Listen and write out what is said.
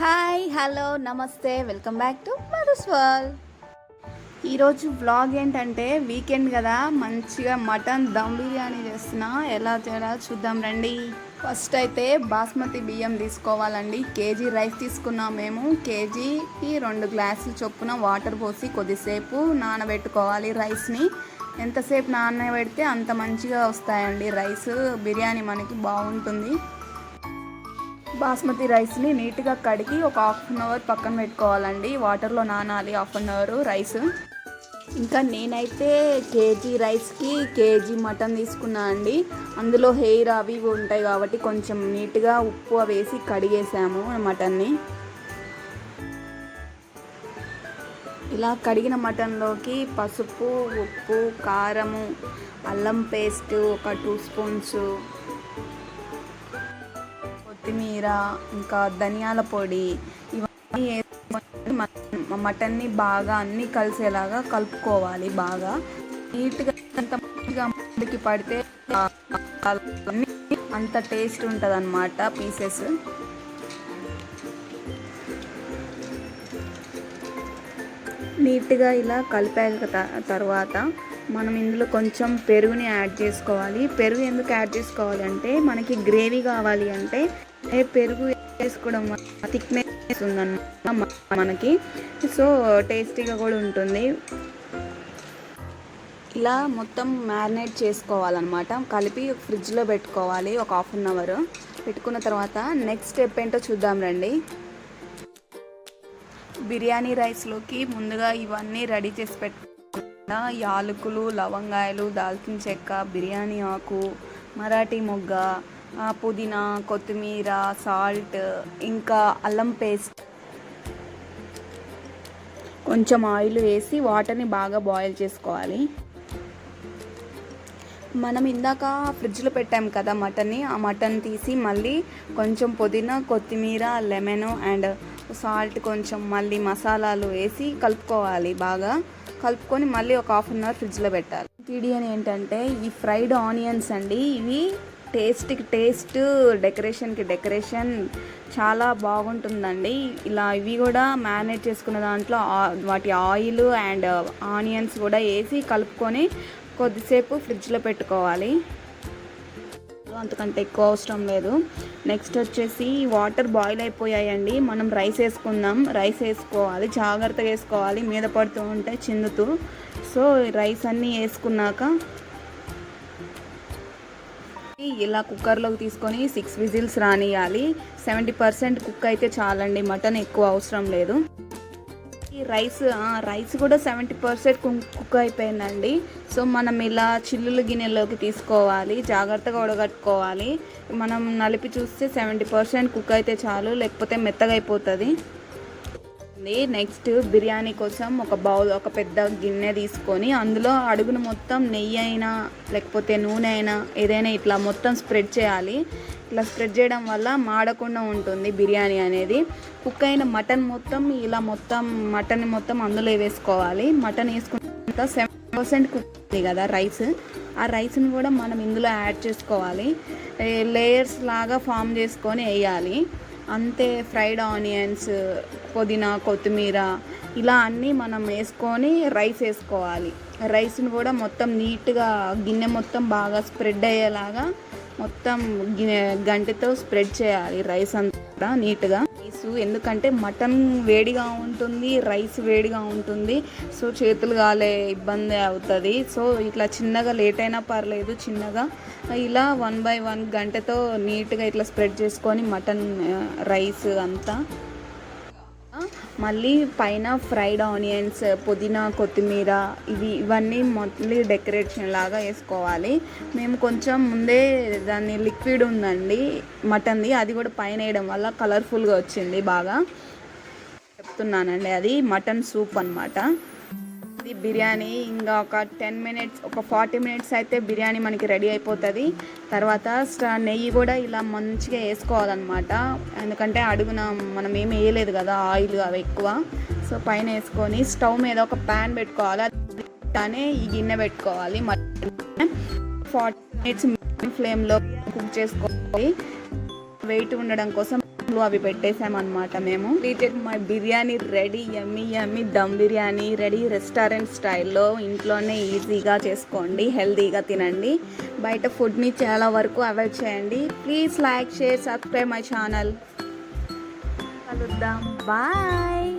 Hi hello నమస్తే welcome back to మరుస్ world. ఈరోజు వ్లాగ్ ఏంటంటే వీకెండ్ కదా మంచిగా మటన్ దమ్ బిర్యానీ చేస్తున్నా. ఎలా చేయాలో చూద్దాం రండి. ఫస్ట్ అయితే బాస్మతి బియ్యం తీసుకోవాలండి. కేజీ రైస్ తీసుకున్నాం మేము. కేజీకి రెండు గ్లాసులు చొప్పున వాటర్ పోసి కొద్దిసేపు నానబెట్టుకోవాలి రైస్ని. ఎంతసేపు నానబెడితే అంత మంచిగా వస్తాయండి రైస్. బిర్యానీ మనకి బాగుంటుంది. బాస్మతి రైస్ని నీట్గా కడిగి ఒక హాఫ్ అన్ అవర్ పక్కన పెట్టుకోవాలండి. వాటర్లో నానాలి హాఫ్ అన్ అవర్ రైస్. ఇంకా నేనైతే కేజీ రైస్కి కేజీ మటన్ తీసుకున్నా అండి. అందులో హెయిర్ అవి ఉంటాయి కాబట్టి కొంచెం నీట్గా ఉప్పు వేసి కడిగేసాము మటన్ని. ఇలా కడిగిన మటన్లోకి పసుపు ఉప్పు కారము అల్లం పేస్ట్ ఒక టూ స్పూన్స్ కొత్తిమీర ఇంకా ధనియాల పొడి ఇవన్నీ వేసుకొని మటన్ని బాగా అన్నీ కలిసేలాగా కలుపుకోవాలి బాగా. నీట్గా అంత మంచిగా ముందుకి పడితే అంత టేస్ట్ ఉంటుంది అన్నమాట పీసెస్. నీట్గా ఇలా కలిపాక త- తర్వాత మనం ఇందులో కొంచెం పెరుగుని యాడ్ చేసుకోవాలి. పెరుగు ఎందుకు యాడ్ చేసుకోవాలి అంటే మనకి గ్రేవీ కావాలి అంటే ఏ పెరుగు వేసుకోవడం వల్ల థిక్నెస్ ఉందన్నమాట మనకి. సో టేస్టీగా కూడా ఉంటుంది. ఇలా మొత్తం మ్యారినేట్ చేసుకోవాలన్నమాట. కలిపి ఫ్రిడ్జ్లో పెట్టుకోవాలి ఒక హాఫ్ అన్ అవర్. పెట్టుకున్న తర్వాత నెక్స్ట్ స్టెప్ ఏంటో చూద్దాం రండి. బిర్యానీ రైస్లోకి ముందుగా ఇవన్నీ రెడీ చేసి పెట్టుకున్న యాలకులు లవంగాయలు దాల్చిన చెక్క బిర్యానీ ఆకు మరాఠీ మొగ్గ పుదీనా కొత్తిమీర సాల్ట్ ఇంకా అల్లం పేస్ట్. కొంచెం ఆయిల్ వేసి వాటర్ని బాగా బాయిల్ చేసుకోవాలి. మనం ఇందాక ఫ్రిడ్జ్లో పెట్టాం కదా మటన్ని ఆ మటన్ తీసి మళ్ళీ కొంచెం పుదీనా కొత్తిమీర లెమన్ అండ్ సాల్ట్ కొంచెం మళ్ళీ మసాలాలు వేసి కలుపుకోవాలి బాగా. కలుపుకొని మళ్ళీ ఒక హాఫ్ అన్ అవర్ ఫ్రిడ్జ్లో పెట్టాలి. ఇంగ్రీడియంట్ ఏంటంటే ఈ ఫ్రైడ్ ఆనియన్స్ అండి. ఇవి టేస్ట్కి టేస్ట్ డెకరేషన్కి డెకరేషన్ చాలా బాగుంటుందండి. ఇలా ఇవి కూడా మ్యారినేట్ చేసుకున్న దాంట్లో వాటి ఆయిల్ అండ్ ఆనియన్స్ కూడా వేసి కలుపుకొని కొద్దిసేపు ఫ్రిడ్జ్లో పెట్టుకోవాలి. అంతకంటే ఎక్కువ అవసరం లేదు. నెక్స్ట్ వచ్చేసి వాటర్ బాయిల్ అయిపోయాయండి. మనం రైస్ వేసుకుందాం. రైస్ వేసుకోవాలి. జాగ్రత్తగా వేసుకోవాలి. మీద పడుతూ ఉంటే చిందుతూ. సో రైస్ అన్నీ వేసుకున్నాక ఇలా కుక్కర్లోకి తీసుకొని సిక్స్ విజిల్స్ రానియాలి. సెవెంటీ పర్సెంట్ కుక్ అయితే చాలండి. మటన్ ఎక్కువ అవసరం లేదు. ఈ రైస్ రైస్ కూడా సెవెంటీ పర్సెంట్ కుక్ అయిపోయిందండి. సో మనం ఇలా చిల్లులు గిన్నెలోకి తీసుకోవాలి. జాగ్రత్తగా ఉడగట్టుకోవాలి. మనం నలిపి చూస్తే సెవెంటీ పర్సెంట్ కుక్ అయితే చాలు. లేకపోతే మెత్తగా అయిపోతుంది. నెక్స్ట్ బిర్యానీ కోసం ఒక బౌల్ ఒక పెద్ద గిన్నె తీసుకొని అందులో అడుగును మొత్తం నెయ్యి అయినా లేకపోతే నూనె అయినా ఏదైనా ఇట్లా మొత్తం స్ప్రెడ్ చేయాలి. ఇట్లా స్ప్రెడ్ చేయడం వల్ల మాడకుండా ఉంటుంది బిర్యానీ అనేది. కుక్ అయిన మటన్ మొత్తం ఇలా మొత్తం మటన్ మొత్తం అందులో వేసుకోవాలి. మటన్ వేసుకుంటే సెవెన్ పర్సెంట్ కుక్ ఉంది కదా రైస్ ఆ రైస్ని కూడా మనం ఇందులో యాడ్ చేసుకోవాలి. లేయర్స్ లాగా ఫామ్ చేసుకొని వేయాలి. అంతే ఫ్రైడ్ ఆనియన్స్ పుదీనా కొత్తిమీర ఇలా అన్నీ మనం వేసుకొని రైస్ వేసుకోవాలి. రైస్ని కూడా మొత్తం నీట్గా గిన్నె మొత్తం బాగా స్ప్రెడ్ అయ్యేలాగా మొత్తం గిన్నె గంటతో స్ప్రెడ్ చేయాలి రైస్ అంతా నీట్గా. ఎందుకంటే మటన్ వేడిగా ఉంటుంది రైస్ వేడిగా ఉంటుంది. సో చేతులు కాలే ఇబ్బంది అవుతుంది. సో ఇట్లా చిన్నగా లేట్ అయినా పర్లేదు చిన్నగా. ఇలా వన్ బై వన్ గంటతో నీట్గా ఇట్లా స్ప్రెడ్ చేసుకొని మటన్ రైస్ అంతా మళ్ళీ పైన ఫ్రైడ్ ఆనియన్స్ పుదీనా కొత్తిమీర ఇవి ఇవన్నీ మళ్ళీ డెకరేషన్ లాగా వేసుకోవాలి. మేము కొంచెం ముందే దాన్ని లిక్విడ్ ఉందండి మటన్ది. అది కూడా పైన వేయడం వల్ల కలర్ఫుల్గా వచ్చింది బాగా. చెప్తున్నానండి అది మటన్ సూప్ అన్నమాట. ఇది బిర్యానీ ఇంకా ఒక టెన్ మినిట్స్ ఒక ఫార్టీ మినిట్స్ అయితే బిర్యానీ మనకి రెడీ అయిపోతుంది. తర్వాత నెయ్యి కూడా ఇలా మంచిగా వేసుకోవాలన్నమాట. ఎందుకంటే అడుగున మనం ఏమి వేయలేదు కదా ఆయిల్ అవి ఎక్కువ. సో పైన వేసుకొని స్టవ్ మీద ఒక ప్యాన్ పెట్టుకోవాలి. అనే ఈ గిన్నె పెట్టుకోవాలి. ఫార్టీ మినిట్స్ ఫ్లేమ్లో కుక్ చేసుకోవాలి. వెయిట్ ఉండడం కోసం అవి పెట్టేసామన్నమాట మేము. రీటెడ్ మై బిర్యానీ రెడీ ఎమ్మి ఎమ్మి దమ్ బిర్యానీ రెడీ. రెస్టారెంట్ స్టైల్లో ఇంట్లోనే ఈజీగా చేసుకోండి హెల్తీగా తినండి. బయట ఫుడ్ని చాలా వరకు అవాయిడ్ చేయండి. Please like share subscribe my channel. కలుద్దాం. బాయ్.